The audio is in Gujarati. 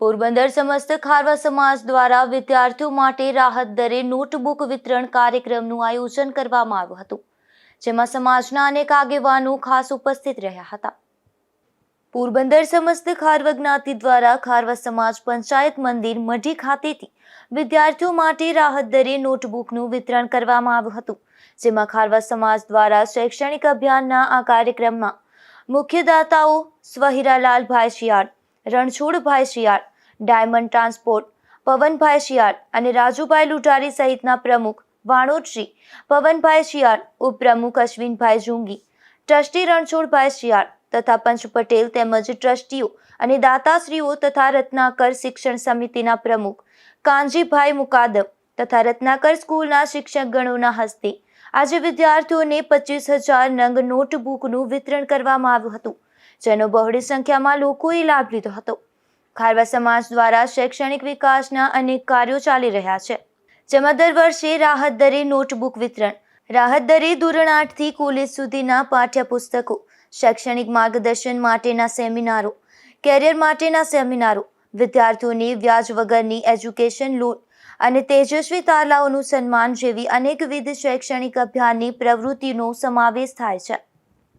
પોરબંદર સમસ્ત ખારવા સમાજ દ્વારા વિદ્યાર્થીઓ માટે રાહત દરે નોટબુક વિતરણ કાર્યક્રમનું આયોજન કરવામાં આવ્યું હતું, જેમાં સમાજના અનેક આગેવાનો ખાસ ઉપસ્થિત રહ્યા હતા. પોરબંદર સમસ્ત ખારવા જ્ઞાતિ દ્વારા ખારવા સમાજ પંચાયત મંદિર મઢી ખાતેથી વિદ્યાર્થીઓ માટે રાહત દરે નોટબુકનું વિતરણ કરવામાં આવ્યું હતું, જેમાં ખારવા સમાજ દ્વારા શૈક્ષણિક અભિયાનના આ કાર્યક્રમમાં મુખ્ય દાતાઓ સ્વહિરાલાલભાઈ શિયાળ, રણછોડભાઈ શિયાળ ડાયમંડ ટ્રાન્સપોર્ટ, પવનભાઈ શિયાળ અને રાજુભાઈ લુટારી સહિતના પ્રમુખ વાણોદશ્રી પવનભાઈ શિયાળ, ઉપપ્રમુખ અશ્વિનભાઈ જુંગી ટ્રસ્ટી રણછોડભાઈ શિયાળ તથા પંચ પટેલ તેમજ ટ્રસ્ટીઓ અને દાતાશ્રીઓ તથા રત્નાકર શિક્ષણ સમિતિના પ્રમુખ કાનજીભાઈ મુકાદમ તથા રત્નાકર સ્કૂલના શિક્ષકગણોના હસ્તે આજે વિદ્યાર્થીઓને પચીસ હજાર નંગ નોટબુકનું વિતરણ કરવામાં આવ્યું હતું, જેનો બહોળી સંખ્યામાં લોકોએ લાભ લીધો હતો. ખારવા સમાજ દ્વારા શૈક્ષણિક વિકાસના અનેક કાર્યો ચાલી રહ્યા છે. જેમાં દર વર્ષે રાહત દરે નોટબુક વિતરણ, રાહત દરે ધોરણ આઠથી કોલેજ સુધીના પાઠ્યપુસ્તકો, શૈક્ષણિક માર્ગદર્શન માટેના સેમિનારો, કેરિયર માટેના સેમિનારો, વિદ્યાર્થીઓને વ્યાજ વગરની એજ્યુકેશન લોન અને તેજસ્વી તારલાઓનું સન્માન જેવી અનેકવિધ શૈક્ષણિક અભિયાનની પ્રવૃત્તિનો સમાવેશ થાય છે.